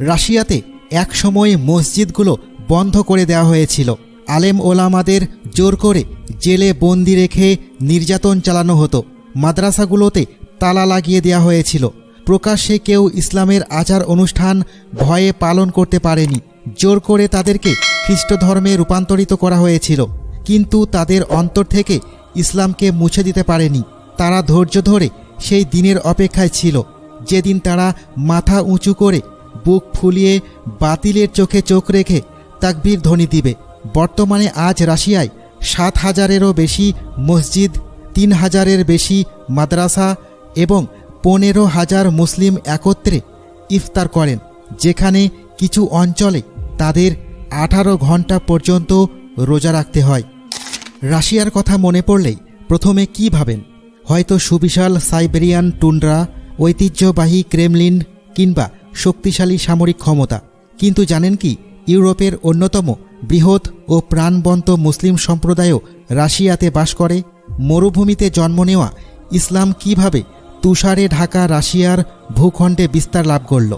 রাশিয়াতে একসময় মসজিদগুলো বন্ধ করে দেওয়া হয়েছিল। আলেম ওলামাদের জোর করে জেলে বন্দি রেখে নির্যাতন চালানো হতো। মাদ্রাসাগুলোতে তালা লাগিয়ে দেওয়া হয়েছিল। প্রকাশ্যে কেউ ইসলামের আচার অনুষ্ঠান ভয়ে পালন করতে পারেনি। জোর করে তাদেরকে খ্রিস্ট ধর্মে রূপান্তরিত করা হয়েছিল। কিন্তু তাদের অন্তর থেকে ইসলামকে মুছে দিতে পারেনি। তারা ধৈর্য ধরে সেই দিনের অপেক্ষায় ছিল। যেদিন তারা মাথা উঁচু করে বুক ফুলিয়ে বাতিলের চোখে চোখ রেখে তাকবীর ধ্বনি দিবে। বর্তমানে আজ রাশিয়ায় সাত হাজারেরও বেশি মসজিদ, তিন হাজারের বেশি মাদ্রাসা এবং পনেরো হাজার মুসলিম একত্রে ইফতার করেন, যেখানে কিছু অঞ্চলে তাদের আঠারো ঘণ্টা পর্যন্ত রোজা রাখতে হয়। রাশিয়ার কথা মনে পড়লেই প্রথমে কি ভাবেন? হয়তো সুবিশাল সাইবেরিয়ান টুন্ড্রা ঐতিহ্যবাহী ক্রেমলিন কিংবা শক্তিশালী সামরিক ক্ষমতা। কিন্তু জানেন কি, ইউরোপের অন্যতম বৃহৎ ও প্রাণবন্ত মুসলিম সম্প্রদায়ও রাশিয়াতে বাস করে। মরুভূমিতে জন্ম নেওয়া ইসলাম কীভাবে তুষারে ঢাকা, রাশিয়ার ভূখণ্ডে বিস্তার লাভ করল?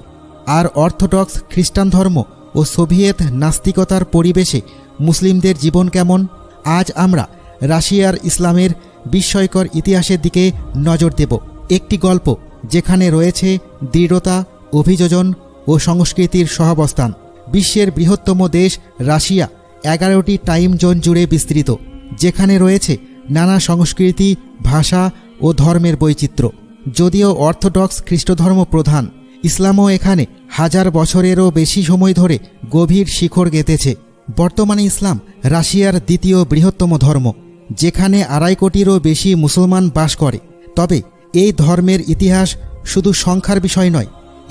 আর অর্থোডক্স খ্রিস্টান ধর্ম ও সোভিয়েত নাস্তিকতার পরিবেশে মুসলিমদের জীবন কেমন? আজ আমরা রাশিয়ার ইসলামের বিস্ময়কর ইতিহাসের দিকে নজর দেব। একটি গল্প যেখানে রয়েছে দৃঢ়তা অভিযোজন ও সংস্কৃতির সহাবস্থান। বিশ্বের বৃহত্তম দেশ রাশিয়া, এগারোটি টাইম জোন জুড়ে বিস্তৃত, যেখানে রয়েছে নানা সংস্কৃতি, ভাষা ও ধর্মের বৈচিত্র্য। যদিও অর্থোডক্স খ্রিস্টধর্ম প্রধান, ইসলামও এখানে হাজার বছরেরও বেশি সময় ধরে গভীর শিখর গেঁথেছে। বর্তমানে ইসলাম রাশিয়ার দ্বিতীয় বৃহত্তম ধর্ম, যেখানে আড়াই কোটিরও বেশি মুসলমান বাস করে। তবে এই ধর্মের ইতিহাস শুধু সংখ্যার বিষয় নয়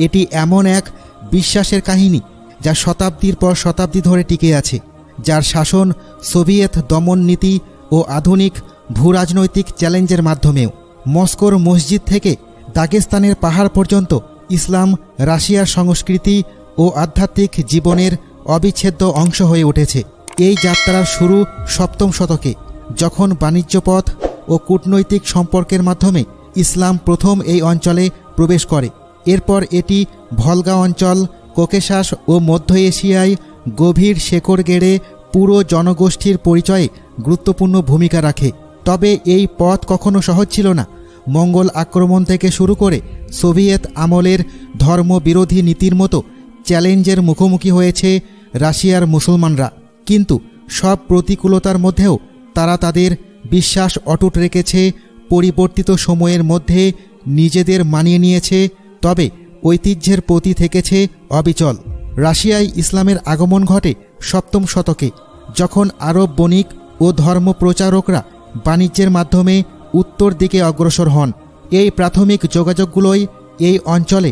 এটি এমন এক বিশ্বাসের কাহিনী যা শতাব্দীর পর শতাব্দী ধরে টিকে আছে, যার শাসন সোভিয়েত দমন নীতি ও আধুনিক ভূরাজনৈতিক চ্যালেঞ্জের মাধ্যমেও। মস্কোর মসজিদ থেকে দাগেস্তানের পাহাড় পর্যন্ত ইসলাম, রাশিয়ার সংস্কৃতি ও আধ্যাত্মিক জীবনের অবিচ্ছেদ্য অংশ হয়ে উঠেছে। এই যাত্রার শুরু সপ্তম শতকে, যখন বাণিজ্য পথ ও কূটনৈতিক সম্পর্কের মাধ্যমে ইসলাম প্রথম এই অঞ্চলে প্রবেশ করে। এরপর এটি ভলগা অঞ্চল, কোকেশাস ও মধ্য এশিয়ায় গভীর শেকড় গেড়ে পুরো জনগোষ্ঠীর পরিচয়ে গুরুত্বপূর্ণ ভূমিকা রাখে। তবে এই পথ কখনো সহজ ছিল না। মঙ্গল আক্রমণ থেকে শুরু করে সোভিয়েত আমলের ধর্মবিরোধী নীতির মতো চ্যালেঞ্জের মুখোমুখি হয়েছে রাশিয়ার মুসলমানরা। কিন্তু সব প্রতিকূলতার মধ্যেও তারা তাদের বিশ্বাস অটুট রেখেছে, পরিবর্তিত সময়ের মধ্যে নিজেদের মানিয়ে নিয়েছে তবে ঐতিহ্যের প্রতি থেকেছে অবিচল। রাশিয়ায় ইসলামের আগমন ঘটে সপ্তম শতকে, যখন আরব বণিক ও ধর্মপ্রচারকরা বাণিজ্যের মাধ্যমে উত্তর দিকে অগ্রসর হন। এই প্রাথমিক যোগাযোগগুলোই এই অঞ্চলে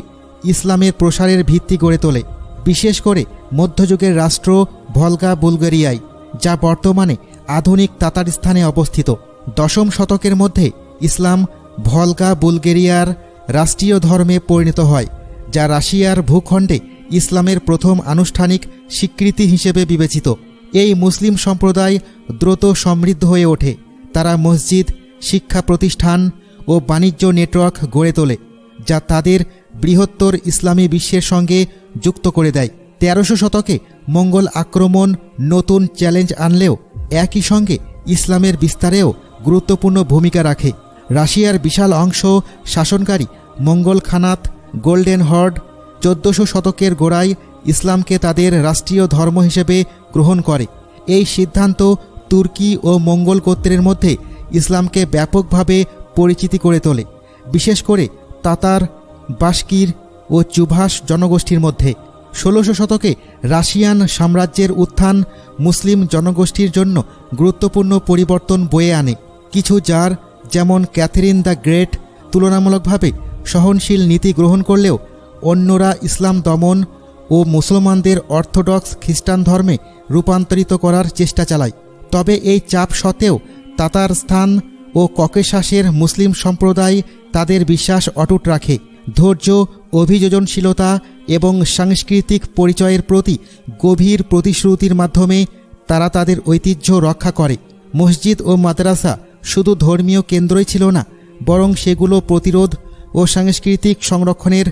ইসলামের প্রসারের ভিত্তি গড়ে তোলে, বিশেষ করে মধ্যযুগের রাষ্ট্র ভলগা বুলগেরিয়ায়, যা বর্তমানে আধুনিক তাতারস্থানে অবস্থিত। দশম শতকের মধ্যে ইসলাম ভলগা বুলগেরিয়ার রাষ্ট্রীয় ধর্মে পরিণত হয়, যা রাশিয়ার ভূখণ্ডে ইসলামের প্রথম আনুষ্ঠানিক স্বীকৃতি হিসেবে বিবেচিত। এই মুসলিম সম্প্রদায় দ্রুত সমৃদ্ধ হয়ে ওঠে। তারা মসজিদ, শিক্ষা প্রতিষ্ঠান ও বাণিজ্য নেটওয়ার্ক গড়ে তোলে, যা তাদের বৃহত্তর ইসলামী বিশ্বের সঙ্গে যুক্ত করে দেয়। তেরোশো শতকে মঙ্গল আক্রমণ নতুন চ্যালেঞ্জ আনলেও একই সঙ্গে ইসলামের বিস্তারেও গুরুত্বপূর্ণ ভূমিকা রাখে। রাশিয়ার বিশাল অংশ শাসনকারী মঙ্গল খানাত গোল্ডেন হর্ড চোদ্দশো শতকের গোড়ায় ইসলামকে তাদের রাষ্ট্রীয় ধর্ম হিসেবে গ্রহণ করে। এই সিদ্ধান্ত তুর্কি ও মঙ্গল গোত্রের মধ্যে ইসলামকে ব্যাপকভাবে পরিচিতি করে তোলে, বিশেষ করে তাতার বাস্কির ও চুভাস জনগোষ্ঠীর মধ্যে। ষোলোশো শতকে রাশিয়ান সাম্রাজ্যের উত্থান মুসলিম জনগোষ্ঠীর জন্য গুরুত্বপূর্ণ পরিবর্তন বয়ে আনে, কিছু যার যেমন ক্যাথরিন দ্য গ্রেট তুলনামূলকভাবে সহনশীল নীতি গ্রহণ করলেও অন্যরা ইসলাম দমন ও মুসলমানদের অর্থোডক্স খ্রিস্টান ধর্মে রূপান্তরিত করার চেষ্টা চালায়। তবে এই চাপ সত্ত্বেও তাতার স্থান ও ককেশাসের মুসলিম সম্প্রদায় তাদের বিশ্বাস অটুট রাখে। ধৈর্য, অভিযোজনশীলতা এবং সাংস্কৃতিক পরিচয়ের প্রতি গভীর প্রতিশ্রুতির মাধ্যমে তারা তাদের ঐতিহ্য রক্ষা করে। মসজিদ ও মাদ্রাসা শুধু ধর্মীয় কেন্দ্রই ছিল না, বরং সেগুলো প্রতিরোধ ও সাংস্কৃতিক সংরক্ষণের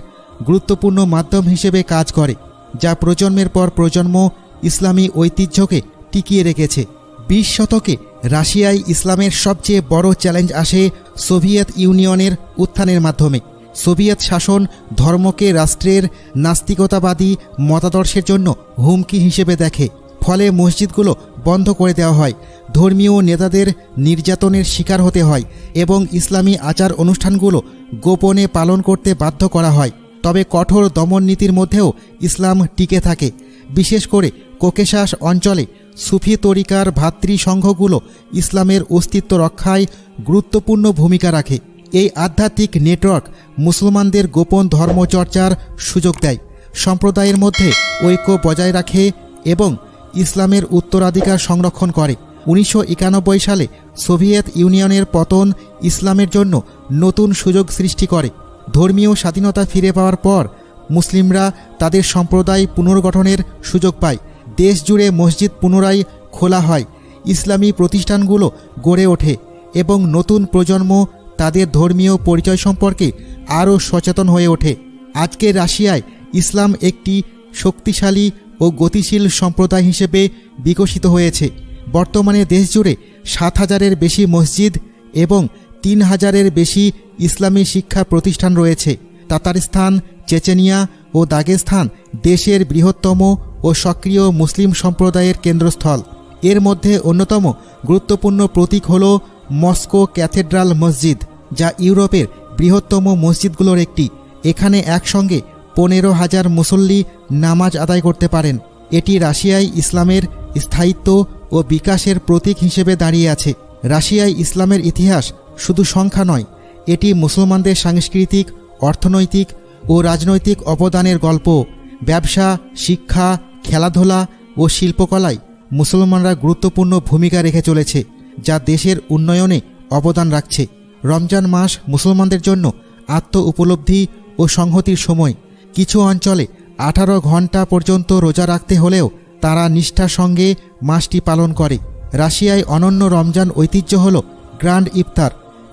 গুরুত্বপূর্ণ মাধ্যম হিসেবে কাজ করে, যা প্রজন্মের পর প্রজন্ম ইসলামী ঐতিহ্যকে টিকিয়ে রেখেছে। বিশ শতকে রাশিয়ায় ইসলামের সবচেয়ে বড় চ্যালেঞ্জ আসে সোভিয়েত ইউনিয়নের উত্থানের মাধ্যমে। সোভিয়েত শাসন ধর্মকে রাষ্ট্রের নাস্তিকতাবাদী মতাদর্শের জন্য হুমকি হিসেবে দেখে। ফলে মসজিদগুলো বন্ধ করে দেওয়া হয়। ধর্মীয় নেতাদের নির্যাতনের শিকার হতে হয় এবং ইসলামী আচার অনুষ্ঠানগুলো গোপনে পালন করতে বাধ্য করা হয়। তবে কঠোর দমন নীতির মধ্যেও ইসলাম টিকে থাকে। বিশেষ করে কোকেশাস অঞ্চলে সুফি তরিকার ভাতৃসংঘগুলো ইসলামের অস্তিত্ব রক্ষায় গুরুত্বপূর্ণ ভূমিকা রাখে। এই আধ্যাত্মিক নেটওয়ার্ক মুসলমানদের গোপন ধর্মচর্চার সুযোগ দেয়। সম্প্রদায়ের মধ্যে ঐক্য বজায় রাখে এবং ইসলামের উত্তরাধিকার সংরক্ষণ করে। উনিশশো একানব্বই সালে সোভিয়েত ইউনিয়নের পতন ইসলামের জন্য নতুন সুযোগ সৃষ্টি করে। ধর্মীয় স্বাধীনতা ফিরে পাওয়ার পর মুসলিমরা তাদের সম্প্রদায় পুনর্গঠনের সুযোগ পায়। দেশ জুড়ে মসজিদ পুনরায় খোলা হয়। ইসলামী প্রতিষ্ঠানগুলো গড়ে ওঠে এবং নতুন প্রজন্ম তাদের ধর্মীয় পরিচয় সম্পর্কে আরও সচেতন হয়ে ওঠে। আজকে রাশিয়ায় ইসলাম একটি শক্তিশালী ও গতিশীল সম্প্রদায় হিসেবে বিকশিত হয়েছে। বর্তমানে দেশজুড়ে সাত হাজারের বেশি মসজিদ এবং তিন হাজারের বেশি ইসলামী শিক্ষা প্রতিষ্ঠান রয়েছে। তাতারস্তান চেচেনিয়া ও দাগেস্তান দেশের বৃহত্তম ও সক্রিয় মুসলিম সম্প্রদায়ের কেন্দ্রস্থল। এর মধ্যে অন্যতম গুরুত্বপূর্ণ প্রতীক হল মস্কো ক্যাথেড্রাল মসজিদ, যা ইউরোপের বৃহত্তম মসজিদগুলোর একটি। এখানে একসঙ্গে পনেরো হাজার মুসল্লি নামাজ আদায় করতে পারেন। এটি রাশিয়ায় ইসলামের স্থায়িত্ব ও বিকাশের প্রতীক হিসেবে দাঁড়িয়ে আছে। রাশিয়ায় ইসলামের ইতিহাস শুধু সংখ্যা নয়, এটি মুসলমানদের সাংস্কৃতিক, অর্থনৈতিক ও রাজনৈতিক অবদানের গল্প। ব্যবসা, শিক্ষা, খেলাধুলা ও শিল্পকলায় মুসলমানরা গুরুত্বপূর্ণ ভূমিকা রেখে চলেছে, যা দেশের উন্নয়নে অবদান রাখছে। রমজান মাস মুসলমানদের জন্য আত্ম উপলব্ধি ও সংহতির সময়। কিছু অঞ্চলে আঠারো ঘণ্টা পর্যন্ত রোজা রাখতে হলেও তারা নিষ্ঠার সঙ্গে মাসটি পালন করে। রাশিয়ায় অনন্য রমজান ঐতিহ্য হল গ্র্যান্ড ইফতার,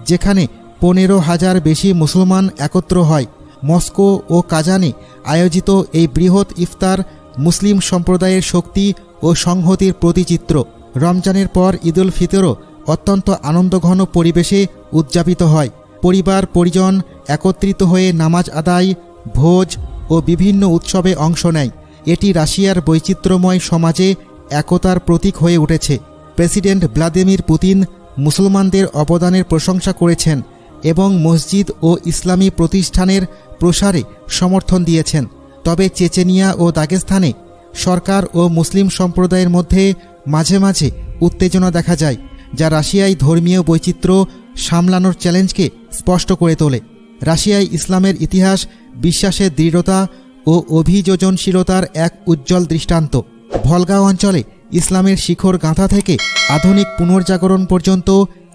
যেখানে পনেরো হাজার বেশি মুসলমান একত্র হয়। মস্কো ও কাজানে আয়োজিত এই বৃহৎ ইফতার মুসলিম সম্প্রদায়ের শক্তি ও সংহতির প্রতিচিত্র। রমজানের পর ঈদুল ফিতরও অত্যন্ত আনন্দঘন পরিবেশে উদযাপিত হয়। পরিবার পরিজন একত্রিত হয়ে নামাজ আদায়, ভোজ ও বিভিন্ন উৎসবে অংশ নেয়। এটি রাশিয়ার বৈচিত্র্যময় সমাজে একতার প্রতীক হয়ে উঠেছে। প্রেসিডেন্ট ভ্লাদিমির পুতিন মুসলমানদের অবদানের প্রশংসা করেছেন এবং মসজিদ ও ইসলামী প্রতিষ্ঠানের প্রসারে সমর্থন দিয়েছেন। তবে চেচেনিয়া ও দাগেস্তানে সরকার ও মুসলিম সম্প্রদায়ের মধ্যে মাঝে মাঝে উত্তেজনা দেখা যায়, যা রাশিয়ায় ধর্মীয় বৈচিত্র্য সামলানোর চ্যালেঞ্জকে স্পষ্ট করে তোলে। রাশিয়ায় ইসলামের ইতিহাস, বিশ্বাসের দৃঢ়তা ও অভিযোজনশীলতার এক উজ্জ্বল দৃষ্টান্ত। ভলগাঁও অঞ্চলে ইসলামের শিখর গাঁথা থেকে আধুনিক পুনর্জাগরণ পর্যন্ত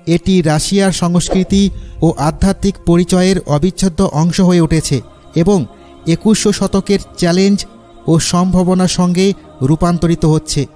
এটি রাশিয়ার সংস্কৃতি ও আধ্যাত্মিক পরিচয়ের অবিচ্ছেদ্য অংশ হয়ে উঠেছে এবং একুশশো শতকের চ্যালেঞ্জ ও সম্ভাবনার সঙ্গে রূপান্তরিত হচ্ছে।